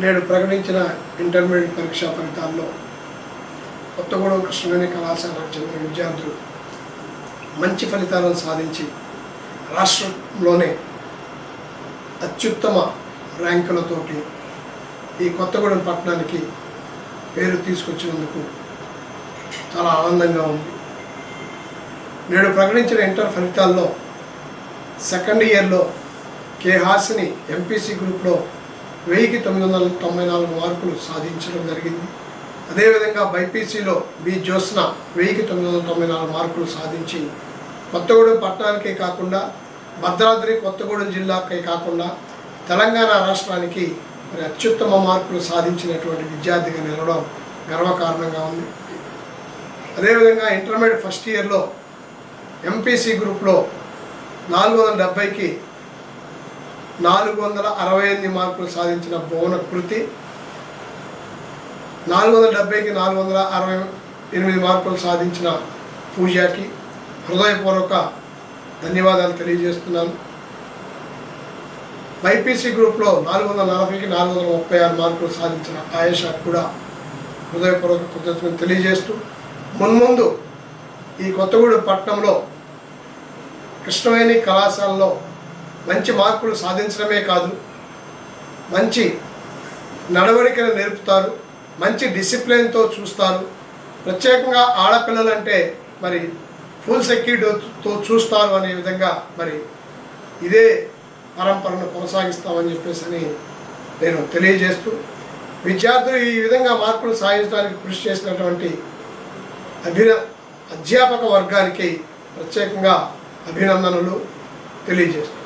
నేడు ప్రకటించిన ఇంటర్మీడియట్ పరీక్షా ఫలితాల్లో కొత్తగూడెం కృష్ణవేణి కళాశాలకు చెందిన విద్యార్థులు మంచి ఫలితాలను సాధించి రాష్ట్రంలోనే అత్యుత్తమ ర్యాంకులతోటి ఈ కొత్తగూడెం పట్టణానికి పేరు తీసుకొచ్చినందుకు చాలా ఆనందంగా ఉంది. నేడు ప్రకటించిన ఇంటర్ ఫలితాల్లో సెకండ్ ఇయర్లో కే హాసిని ఎంపీసీ గ్రూప్లో వెయ్యికి తొమ్మిది వందల తొంభై నాలుగు మార్కులు సాధించడం జరిగింది. అదేవిధంగా బైపీసీలో బి జ్యోత్స్న వెయ్యికి తొమ్మిది వందల తొంభై నాలుగు మార్కులు సాధించి కొత్తగూడెం పట్టణానికే కాకుండా భద్రాద్రి కొత్తగూడెం జిల్లాకే కాకుండా తెలంగాణ రాష్ట్రానికి మరి అత్యుత్తమ మార్కులు సాధించినటువంటి విద్యార్థిగా నిలవడం గర్వకారణంగా ఉంది. అదేవిధంగా ఇంటర్మీడియట్ ఫస్ట్ ఇయర్లో ఎంపీసీ గ్రూప్లో నాలుగు వందల డెబ్బైకి నాలుగు వందల అరవై ఎనిమిది మార్కులు సాధించిన భువన కృతి. నాలుగు వందల డెబ్బైకి నాలుగు వందల అరవై ఎనిమిది మార్కులు సాధించిన పూజాకి హృదయపూర్వక ధన్యవాదాలు తెలియజేస్తున్నాను. బైపీసీ గ్రూప్లో నాలుగు వందల నలభైకి నాలుగు వందల ముప్పై ఆరు మార్కులు సాధించిన ఆయేషా కూడా హృదయపూర్వక కృతజ్ఞతలు తెలియజేస్తూ మున్ముందు ఈ కొత్తగూడెం పట్టణంలో కృష్ణవేణి కళాశాలలో మంచి మార్కులు సాధించడమే కాదు మంచి నడవడికను నేర్పుతారు మంచి డిసిప్లిన్తో చూస్తారు. ప్రత్యేకంగా ఆడపిల్లలంటే మరి ఫుల్ సెక్యూరిటీతో చూస్తారు అనే విధంగా మరి ఇదే పరంపరను కొనసాగిస్తామని చెప్పేసి అని నేను తెలియజేస్తూ విద్యార్థులు ఈ విధంగా మార్పులు సాధించడానికి కృషి చేసినటువంటి అభిన అధ్యాపక వర్గానికి ప్రత్యేకంగా అభినందనలు తెలియజేస్తున్నాను